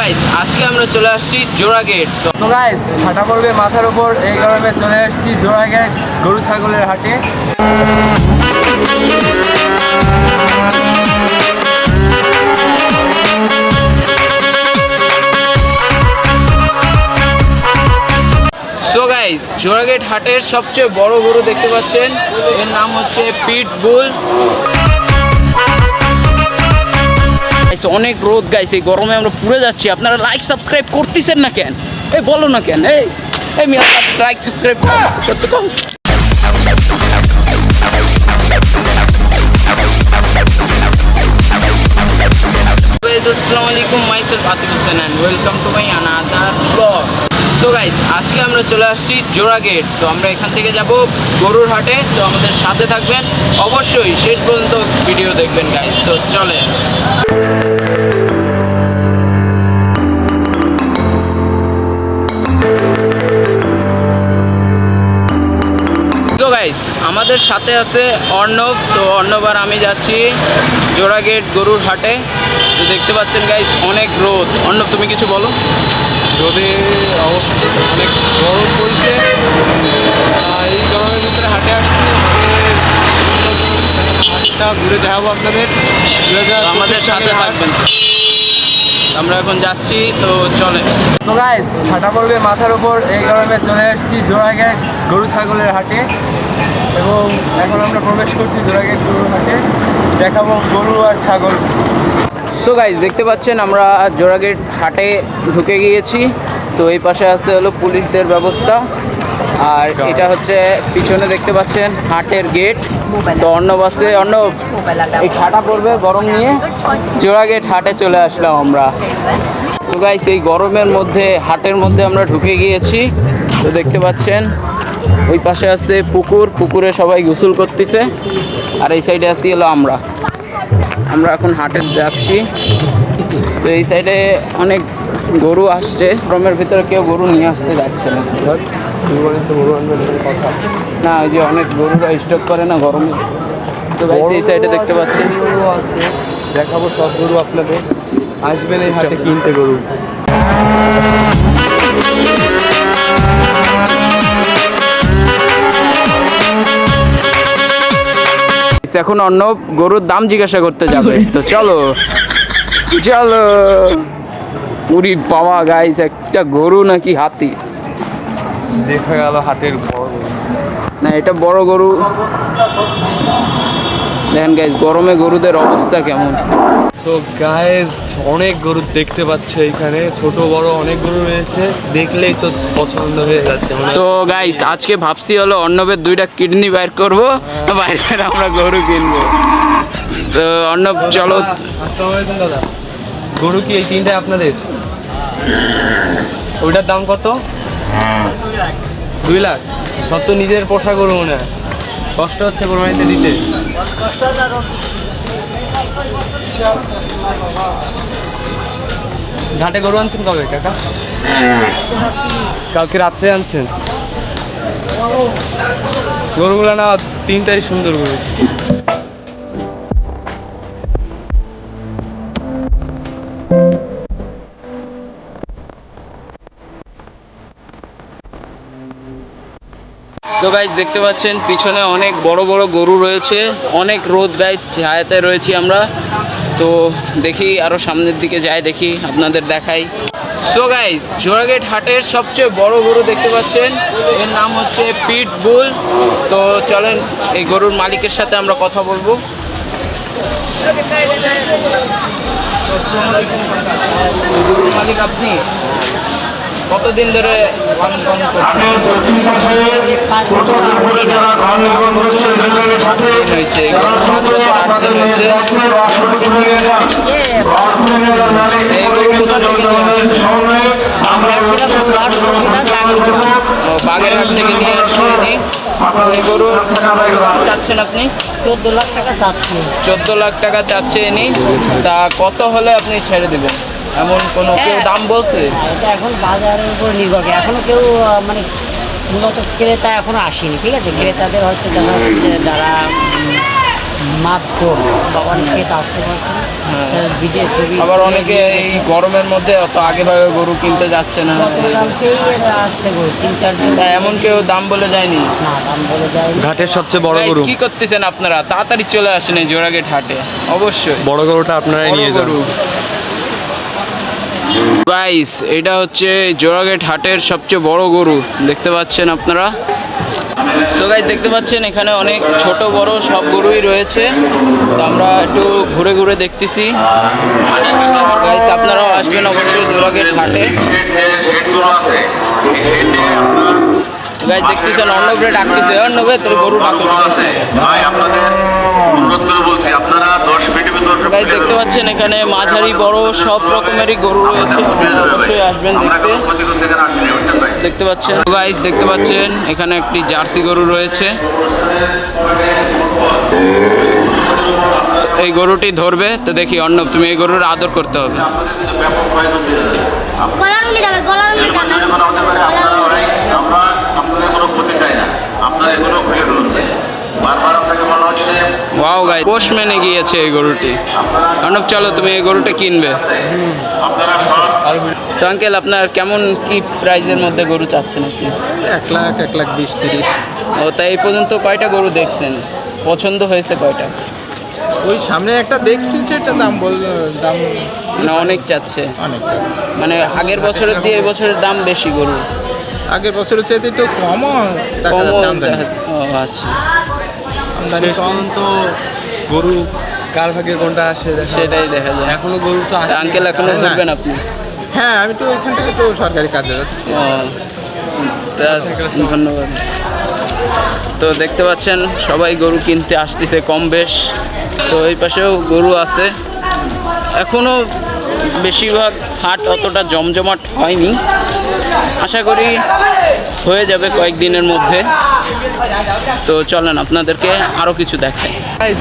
Guys আজকে আমরা চলে আসছি জোড়া গেট তো গাইস ঠাটা পড়বে মাথার উপর এই গরমে চলে এসেছি জোড়াঘাট গরু ছাগলের হাটে। সো গাইস জোড়াগেট হাটের সবচেয়ে বড় গরু দেখতে পাচ্ছেন। এর নাম হচ্ছে পিট বুল Guys, অনেক রোদ গাইছে এই গরমে আমরা পুড়ে যাচ্ছি। আপনারা লাইক সাবস্ক্রাইব করতেছেন না কেন? এই বলো না কেন? এই এই মিয়া লাইক সাবস্ক্রাইব করতে কম আসসালামু আলাইকুম Hossain and welcome to my another blog so guys আজকে আমরা চলে আসছি জোড়া গেট তো আমরা এখান থেকে যাব গরুর হাটে। তো আমাদের সাথে থাকবেন অবশ্যই শেষ পর্যন্ত ভিডিও দেখবেন গাইস তো চলে তো গাইস আমাদের সাথে আছে অর্ণব। তো অর্ণব আর আমি যাচ্ছি জোড়াগেট গরুর হাটে। তো দেখতে পাচ্ছেন গাইস অনেক রোদ। অর্ণব তুমি কিছু বলো? রোদে অবস্থা অনেক গরম পড়ছে। এই গরমের ভিতরে হাটে আসছি। হাটটা ঘুরে দেখাবো আপনাদের। আমাদের সাথে। থাকবেন। আমরা এখন যাচ্ছি তো চলে। তো গাইস পড়বে মাথার উপর এই গরমে চলে এসেছি জোড়াঘাট গরু ছাগলের হাটে। এবং এখন আমরা প্রবেশ করছি জোড়াঘাট গরুর হাটে। দেখাবো গরু আর ছাগল। সো গাইস দেখতে পাচ্ছেন আমরা জোড়াগেট হাটে ঢুকে গিয়েছি। তো এই পাশে আছে হলো পুলিশদের ব্যবস্থা। আর এটা হচ্ছে পিছনে দেখতে পাচ্ছেন হাটের গেট। তো অর্ণব আছে অর্ণব এই খাটা পড়বে গরম নিয়ে। জোড়াগেট হাটে চলে আসলাম আমরা। তো গাইস এই গরমের মধ্যে হাটের মধ্যে আমরা ঢুকে গিয়েছি। তো দেখতে পাচ্ছেন ওই পাশে আছে পুকুর। পুকুরে সবাই গোসল করতেছে। আর এই সাইডে আছি এলো আমরা। আমরা এখন হাটে যাচ্ছি। তো এই সাইডে অনেক গরু আসছে। গরমের ভিতরে কেউ গরু নিয়ে আসতে যাচ্ছে না। না ওই যে অনেক গরুরা স্টক করে না গরমে। তো গাইস এই সাইডে দেখতে পাচ্ছেন। গরু আছে দেখাবো সব গরু আপনাদের। আসবেন এই হাটে কিনতে গরু। এখন অন্য গরুর দাম জিজ্ঞাসা করতে যাবে। তো চলো। চলো। উরি পাওয়া গাইস একটা গরু নাকি হাতি। দেখা গেল হাটের বড় গরু না এটা বড় গরু। দেখেন গাইস গরমে গরুদের অবস্থা কেমন। তো গায়েস অনেক গরু দেখতে পাচ্ছে এখানে ছোট বড় অনেক গরু রয়েছে। দেখলেই তো পছন্দ হয়ে যাচ্ছে। মানে তো গাইস আজকে ভাবছি হলো অর্ণবের দুইটা কিডনি বাইর করব বাইর করে আমরা গরু কিনবো। তো অর্ণব চলো। দাদা। গরু কি এই তিনটায় আপনাদের? ওইটার দাম কত? দুই লাখ? সব তো নিজের পোষা গরু মনে হয়। কষ্ট হচ্ছে কোরবানিতে দিতে। ঘাটে গরু আনছেন কবে, কাকা? কালকে রাত্রে আনছেন। গরুগুলো না তিনটাই সুন্দর গরু। তো গাইস দেখতে পাচ্ছেন, পিছনে অনেক বড় বড় গরু রয়েছে, অনেক রোদ গাইস ছায়াতে রয়েছি আমরা। তো দেখি আরও সামনের দিকে যাই, দেখি আপনাদের দেখাই। সো গাইস জোড়াগেট হাটের সবচেয়ে বড় গরু দেখতে পাচ্ছেন, এর নাম হচ্ছে পিট বুল তো চলেন, এই গরুর মালিকের সাথে আমরা কথা বলব। মালিক আপনি? কতদিন ধরে বাগেরহাট থেকে নিয়ে আসছেন এই গরু চাচ্ছেন আপনি? চোদ্দ লাখ টাকা চাচ্ছি। চোদ্দ লাখ টাকা চাচ্ছে ইনি তা কত হলে আপনি ছেড়ে দেবেন? এমন কোনো কেউ দাম বলছে? এটা এখন বাজারের উপর নির্ভর করে। এখনও কেউ মানে মূলত ক্রেতা এখনও আসেনি ঠিক আছে? ক্রেতাদের হয়তো দেখা যাচ্ছে যারা উম, মাধ্যম বাবা খেতে আসতে পারছে হ্যাঁ। ভিডিও ছবি আবার অনেকে এই গরমের মধ্যে অত আগে ভাগে গরু কিনতে যাচ্ছে না। আসতে তিন এমন কেউ দাম বলে যায়নি? না দাম বলে যায়নি। ঘাটের সবচেয়ে বড় গরু। কি করতেছেন আপনারা? তাড়াতাড়ি চলে আসেন এই জোড়াগেট হাটে। অবশ্যই। বড় গরুটা আপনারাই নিয়ে যান। গরু। গাইস এটা হচ্ছে জোড়াগেট হাটের সবচেয়ে বড় গরু, দেখতে পাচ্ছেন আপনারা? সো গাইস দেখতে পাচ্ছেন, এখানে অনেক ছোট, বড় সব গরুই রয়েছে। তো আমরা একটু ঘুরে ঘুরে দেখতেছি। গাইস আপনারাও আসবেন অবশ্যই জোড়াগেট হাটে। গাইস দেখতেছেন অর্ণবে ডাকতেছে অর্ণবে তোর গরু ডাকতে ভাই আপনাদের অনুরোধ করে বলছি আপনারা দশ মিনিটের ভিতর সব গাইস দেখতে পাচ্ছেন এখানে মাঝারি বড় সব রকমেরই গরু রয়েছে। অবশ্যই আসবেন দেখতে। দেখতে পাচ্ছেন। গাইস দেখতে পাচ্ছেন এখানে একটি জার্সি গরু রয়েছে। এই গরুটি ধরবে তো দেখি অর্ণব তুমি এই গরুর আদর করতে হবে। প্রয়োজন দিয়ে যাবে গলার উনি যাবে গলার উনি এমন যদি মনে হতে পারে আপনারা অনেক আমরা আপনাদের কোনো ক্ষতি চাই না আপনারা এগুলো খুলে ফেলুন ভাই। বারবার আপনাকে বলা হচ্ছে গাইস পোস্টম্যানে গিয়েছে এই গরুটি। অর্ণব চলো তুমি এই গরুটা কিনবে। আপনারা তো আঙ্কেল আপনার কেমন কি প্রাইজের মধ্যে গরু চাচ্ছেন আপনি? এক লাখ এক লাখ বিশ তিরিশ। ও তাই এই পর্যন্ত কয়টা গরু দেখছেন? পছন্দ হয়েছে কয়টা? ওই সামনে একটা দেখছি যেটা দাম বল দাম মানে অনেক চাচ্ছে। অনেক মানে আগের বছরের দিয়ে এই বছরের দাম বেশি গরু। আগের বছরের চাইতে একটু কমও দেখা কমও যাচ্ছে আমদানি ও আচ্ছা। আমদানি কম তো গরু কার ভাগে কোনটা আসে সেটাই দেখা যায়। এখনও গরু তো। আঙ্কেল এখনও তাই না? ঘুরবেন আপনি? হ্যাঁ আমি তো এখান থেকে তো সরকারি কাজে যাচ্ছি। ধন্যবাদ। তো দেখতে পাচ্ছেন সবাই গরু কিনতে আসতেছে কম বেশ। তো এই পাশেও গরু আছে। এখনও বেশিরভাগ হাট অতটা জমজমাট হয়নি। আশা করি হয়ে যাবে কয়েকদিনের মধ্যে। তো চলেন, আপনাদেরকে আরও কিছু দেখাই।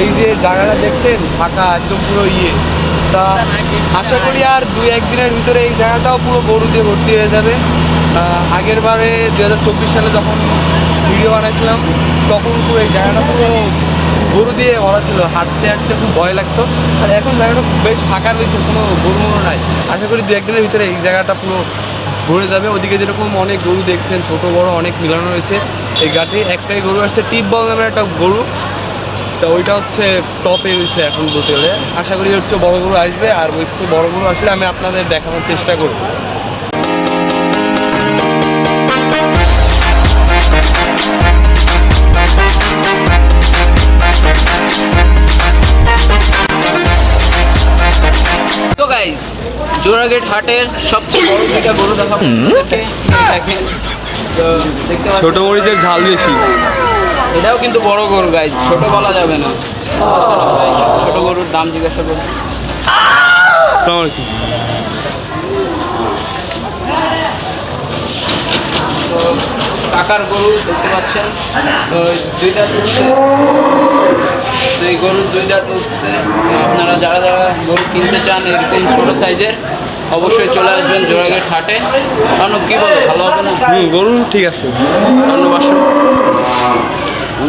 এই যে জায়গাটা দেখছেন ফাঁকা একদম পুরো ইয়ে। তা আশা করি আর দুই একদিনের ভিতরে এই জায়গাটাও পুরো গরু দিয়ে ভর্তি হয়ে যাবে। আগের বারে দু হাজার চব্বিশ সালে যখন ভিডিও বানাইছিলাম, তখন পুরো এই জায়গাটা পুরো গরু দিয়ে ভরা ছিল। হাঁটতে হাঁটতে খুব ভয় লাগতো। আর এখন জায়গাটা বেশ ফাঁকা রয়েছে, কোনো গরু নাই। আশা করি দু একদিনের ভিতরে এই জায়গাটা পুরো ভরে যাবে। ওদিকে যেরকম অনেক গরু দেখছেন, ছোট, বড়, অনেক মিলানো রয়েছে এই ঘাটে। একটাই গরু আসছে টিপ বল নামের একটা গরু। তা ওইটা হচ্ছে টপে রয়েছে এখন বলতে গেলে। আশা করি হচ্ছে বড় গরু আসবে, আর ওই হচ্ছে বড় গরু আসলে আমি আপনাদের দেখানোর চেষ্টা করব। জোড়াগেট হাটের সবচেয়ে বড় দুইটা গরু দেখাবো ছোট মরিচের ঝাল বেশি। এটাও কিন্তু বড় গরু গাইস ছোট বলা যাবে না। ছোট গরুর দাম জিজ্ঞাসা করুন। তো টাকার গরু দেখতে পাচ্ছেন। তো দুইটা উঠছে তো এই গরুর দুইটা উঠছে আপনারা যারা যারা গরু কিনতে চান এরকম ছোট সাইজের অবশ্যই চলে আসবেন জোড়াগেট হাটে। কারণ কি বলো ভালো হবে না হুম গরু ঠিক আছে। ধন্যবাদ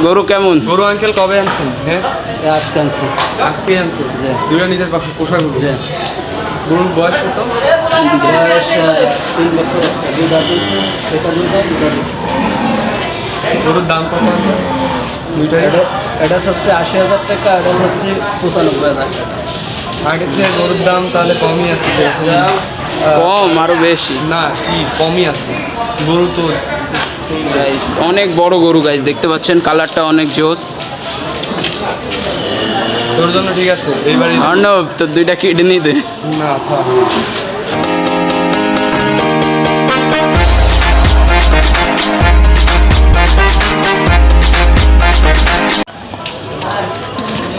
গরু কেমন? গরু আঙ্কেল কবে আনছেন? হ্যাঁ? আজকে আনছি। আজকে আনছেন? জি। দুইটা নিজের পাশে পোষা গরু গরুর বয়স কত? বয়স তিন বছর আছে। দুধ দুধ গরুর দাম কত আছে? দুইটাই। এটা এটা আশি হাজার টাকা এটা হচ্ছে পঁচানব্বই হাজার টাকা। আগের থেকে গরুর দাম তাহলে কমই আছে কম আরও বেশি। না কি কমই আছে। গরু তো গাইস অনেক বড় গরু গাইস দেখতে পাচ্ছেন কালারটা অনেক জোস। তোর জন্য ঠিক আছে এইবারে অর্ণব তোর দুইটা কিডনি দে। না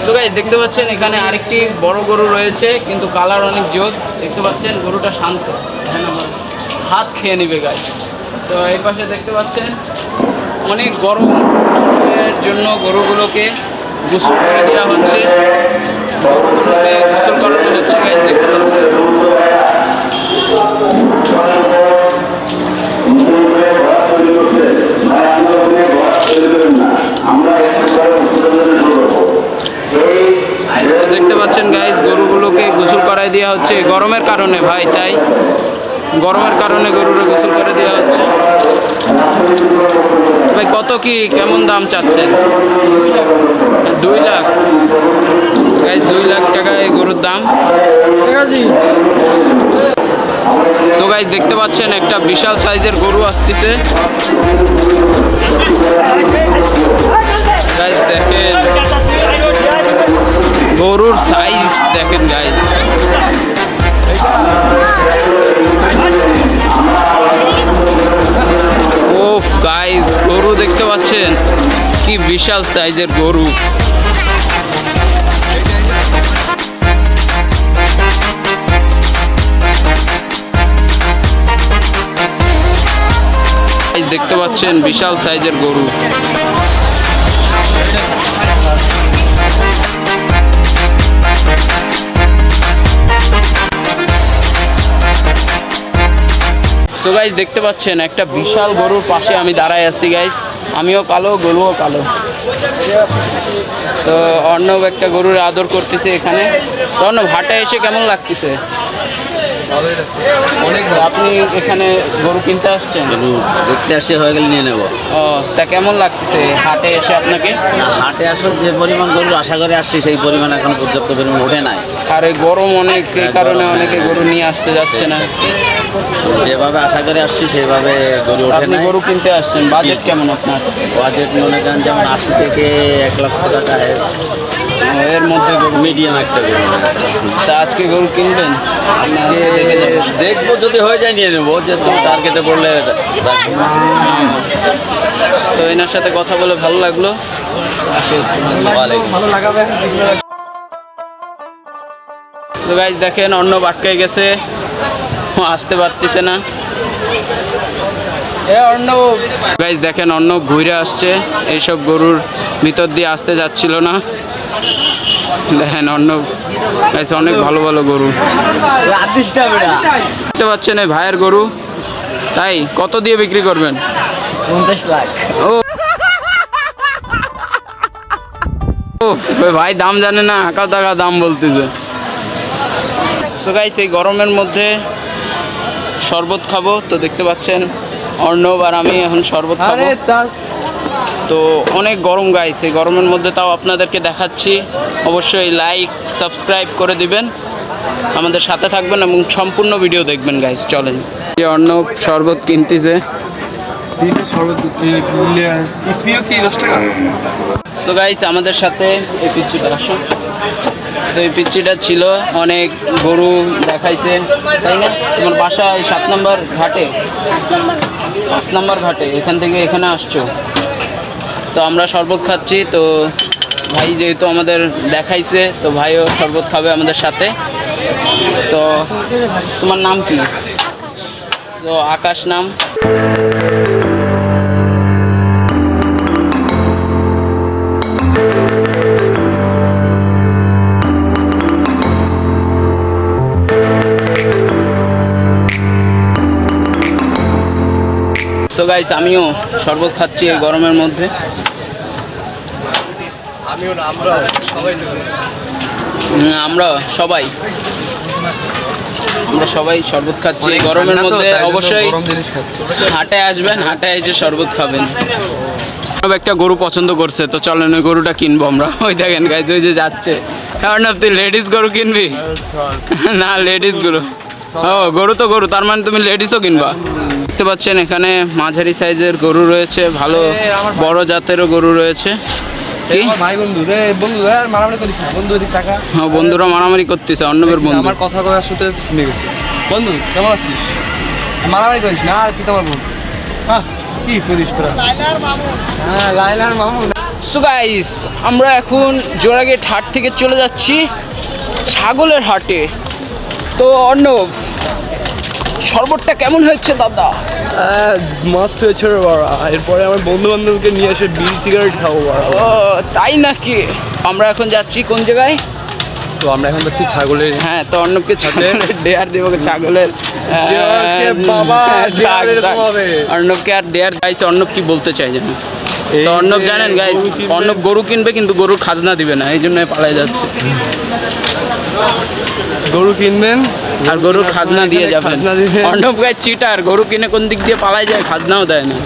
সো গাইস দেখতে পাচ্ছেন, এখানে আরেকটি বড় গরু রয়েছে, কিন্তু কালার অনেক জোস। দেখতে পাচ্ছেন, গরুটা শান্ত। হাত খেয়ে নিবে গাছ তো এই পাশে দেখতে পাচ্ছেন, অনেক গরম এর জন্য গরুগুলোকে গোসল করে দেওয়া হচ্ছে। গরুগুলোকে গোসল করানো হচ্ছে গাছ দেখতে পাচ্ছেন। আমরা দেখতে পাচ্ছেন গাইজ গরুগুলোকে গোসল করাই দেওয়া হচ্ছে। গরমের কারণে ভাই, তাই? গরমের কারণে গরুরা গোসল করে দেওয়া হচ্ছে। ভাই, কত কি, কেমন দাম চাচ্ছেন? দুই লাখ। গাইজ দুই লাখ টাকা এই গরুর দাম। তো গাইজ দেখতে পাচ্ছেন একটা বিশাল সাইজের গরু আসতেছে। গাইজ দেখেন। গরুর সাইজ দেখেন গাইজ ওফ গাইজ গরু দেখতে পাচ্ছেন? কি বিশাল সাইজের গরু। দেখতে পাচ্ছেন, বিশাল সাইজের গরু। তো গাইজ দেখতে পাচ্ছেন, একটা বিশাল গরুর পাশে আমি দাঁড়ায় আছি গাইজ আমিও কালো গরুও কালো। তো অর্ণব একটা গরুর আদর করতেছে এখানে। তো অর্ণব, হাটে এসে কেমন লাগতেছে? অনেক আপনি এখানে গরু কিনতে আসছেন? গরু দেখতে আসছে হয়ে গেলে নিয়ে নেব। ও তা কেমন লাগতেছে হাটে এসে আপনাকে? হাটে আসলে যে পরিমাণ গরু আশা করে আসছি সেই পরিমাণ এখন পর্যাপ্ত পরিমাণ ওঠে নাই। আর এই গরম অনেক এই কারণে অনেকে গরু নিয়ে আসতে যাচ্ছে না। যেভাবে আশা করে আসছি সেভাবে গরু ওঠে আপনি গরু কিনতে আসছেন বাজেট কেমন আপনার? বাজেট মনে করেন যেমন আশি থেকে এক লক্ষ টাকা এর মধ্যে মিডিয়াম একটা গরু। তা আজকে গরু কিনবেন? আজকে দেখব যদি হয়ে যায় নিয়ে নেব। যে তুমি টার্গেটে পড়লে তো এনার সাথে কথা বলে ভালো লাগল। ভালো লাগাবে তো গাইজ দেখেন অন্য বাটকায় গেছে। আসতে পারতেছে না। গাইজ দেখেন অন্য ঘুরে আসছে। এইসব গরুর ভিতর দিয়ে আসতে যাচ্ছিল না। দেখেন, অন্য অনেক ভালো ভালো গরু। দেখতে পাচ্ছেন এই ভাইয়ের গরু। তাই, কত দিয়ে বিক্রি করবেন? পঞ্চাশ লাখ ও ভাই দাম জানে না আঁকা টাকা দাম বলতেছে। সো এই গরমের মধ্যে শরবত খাব। তো দেখতে পাচ্ছেন, অর্ণব আর আমি এখন শরবত খাব। তো অনেক গরম এই গরমের মধ্যে তাও আপনাদেরকে দেখাচ্ছি। অবশ্যই লাইক সাবস্ক্রাইব করে দিবেন। আমাদের সাথে থাকবেন এবং সম্পূর্ণ ভিডিও দেখবেন গাইস চলেন। যে অর্ণব শরবত কিনতেছে। সো গাইস আমাদের সাথে এই পিচ্ছিটা আসো তো এই পিচ্ছিটা ছিল অনেক গরু দেখাইছে তাই না? তোমার বাসা সাত নম্বর ঘাটে। পাঁচ নম্বর ঘাটে এখান থেকে এখানে আসছো? তো আমরা শরবত খাচ্ছি, তো ভাই যেহেতু আমাদের দেখাইছে, তো ভাইও শরবত খাবে আমাদের সাথে। তো তোমার নাম কি? তো আকাশ নাম। সো গাইস আমিও শরবত খাচ্ছি এই গরমের মধ্যে। আমিও না আমরা সবাই আমরা সবাই। আমরা সবাই শরবত খাচ্ছি। গরমের মধ্যে অবশ্যই গরম হাটে আসবেন হাটে এসে শরবত খাবেন। সব একটা গরু পছন্দ করছে তো চলেন ওই গরুটা কিনবো আমরা। ওই দেখেন গাইজ ওই যে যাচ্ছে। কারণ তুই লেডিস গরু কিনবি? না লেডিস গরু। ও গরু তো গরু তার মানে তুমি লেডিসও কিনবা। দেখতে পাচ্ছেন এখানে মাঝারি সাইজের গরু রয়েছে ভালো বড় জাতেরও গরু রয়েছে। কি? আমার ভাই বন্ধু রে বন্ধু আর মারামারি করিস বন্ধু এদিক টাকা হ্যাঁ, বন্ধুরা মারামারি করতেছে অর্ণবের বন্ধু। আমার কথা কথা শুনতে শুনে গেছে। বন্ধু কেমন আছিস? মারামারি করিস না আর কি তোমার বন্ধু। হ্যাঁ কি করিস তোরা? হ্যাঁ লাইলার মামু সো গাইস আমরা এখন জোড়াগেট হাট থেকে চলে যাচ্ছি ছাগলের হাটে। তো অর্ণব শরবতটা কেমন হয়েছে দাদা? মাস্ট হয়েছে বাড়া। এরপরে আমার বন্ধু বান্ধবকে নিয়ে এসে বিড়ি সিগারেট খাব বাড়া। ও তাই নাকি? আমরা এখন যাচ্ছি কোন জায়গায়? তো আমরা এখন যাচ্ছি ছাগলের হ্যাঁ তো অর্ণবকে ছাগলের। ডেয়ার দেবো ছাগলের। এরকম হবে। অর্ণবকে আর ডেয়ার গাইছে অর্ণব কি বলতে চাই জানো তো অর্ণব জানেন গাইস অর্ণব গরু কিনবে কিন্তু গরুর খাজনা দিবে না এই জন্য পালাই যাচ্ছে। গরু কিনবেন? আর গরু খাজনা দিয়ে যাবেন। অর্ণব গায়ে চিটার গরু কিনে কোন দিক দিয়ে পালাই যায় খাজনাও দেয় না।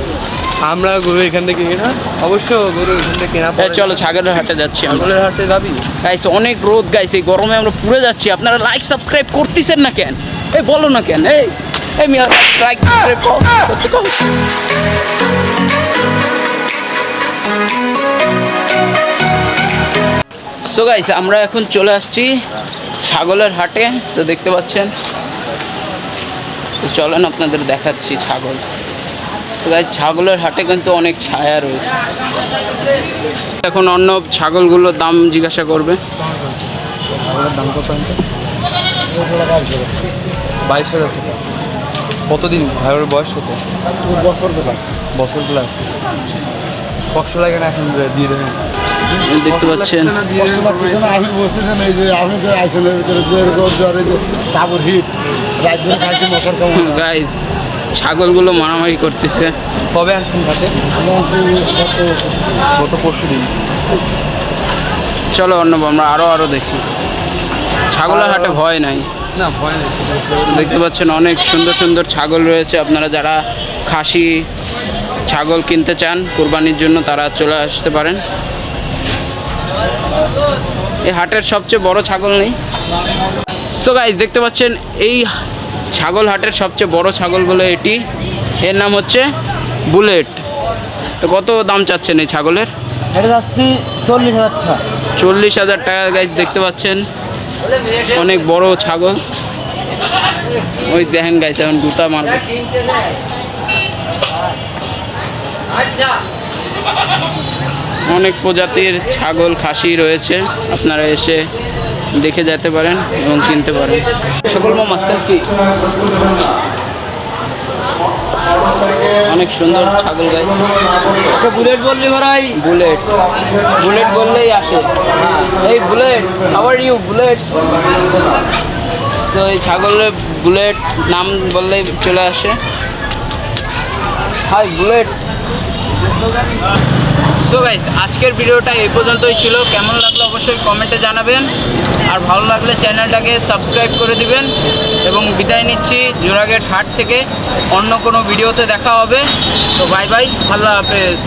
আমরা গরু এখান থেকে কিনা অবশ্য গরু এখান থেকে কেনা এই চলো ছাগলের হাটে যাচ্ছি ছাগলের হাটে যাবি? গাইস অনেক রোদ গাইস এই গরমে আমরা পুড়ে যাচ্ছি। আপনারা লাইক সাবস্ক্রাইব করতেছেন না কেন? এই বলো না কেন? এই এই মিয়া লাইক সাবস্ক্রাইব করতে সো গাইস আমরা এখন চলে আসছি ছাগলের হাটে তো দেখতে পাচ্ছেন। তো চলেন আপনাদের দেখাচ্ছি ছাগল। তো গাইস ছাগলের হাটে কিন্তু অনেক ছায়া রয়েছে। এখন অন্য ছাগলগুলোর দাম জিজ্ঞাসা করবে। বাইশ হাজার টাকা। কতদিন ভাইয়ের বয়স কত? বছর প্লাস বছর প্লাস কষ্ট লাগে না এখন দিয়ে দেবেন? দেখতে পাচ্ছেন। আমি বলতেছেন এই যে আপনি যে আইসনের ভিতরে যে রোদ জ্বরে যে তাবুর হিট রাত ধরে খাইছি মশার কেমন গাইস ছাগলগুলো মারামারি করতেছে। কবে আনছেন ঘাটে গত পরশু দিন। চলো অন্য আমরা আরও আরও দেখি। ছাগলের হাটে ভয় নাই। না ভয় নেই। দেখতে পাচ্ছেন অনেক সুন্দর সুন্দর ছাগল রয়েছে। আপনারা যারা খাসি ছাগল কিনতে চান কোরবানির জন্য তারা চলে আসতে পারেন। এই হাটের সবচেয়ে বড় ছাগল নেই। তো গাইজ দেখতে পাচ্ছেন এই ছাগল হাটের সবচেয়ে বড় ছাগল বলে এটি। এর নাম হচ্ছে বুলেট। তো কত দাম চাচ্ছেন এই ছাগলের? চল্লিশ হাজার টাকা। চল্লিশ হাজার টাকা গাইজ দেখতে পাচ্ছেন। অনেক বড় ছাগল। ওই দেখেন গাইজ এখন দুটা মারবে। অনেক প্রজাতির ছাগল খাসি রয়েছে। আপনারা এসে দেখে যেতে পারেন এবং কিনতে পারেন। সকল মামা সেলফি অনেক সুন্দর ছাগল গাই বুলেট বললি ভাই? বুলেট। বুলেট বললেই আসে। এই বুলেট আবার ইউ বুলেট? তো এই ছাগলের বুলেট নাম বললেই চলে আসে। High bullet. সো গাইস আজকের ভিডিওটা এই পর্যন্তই ছিল। কেমন লাগল অবশ্যই কমেন্টে জানাবেন। আর ভালো লাগলে চ্যানেলটাকে সাবস্ক্রাইব করে দিবেন। এবং বিদায় নিচ্ছি জোড়াগেট হাট থেকে। অন্য কোনো ভিডিওতে দেখা হবে। তো বাই বাই আল্লাহ হাফেজ।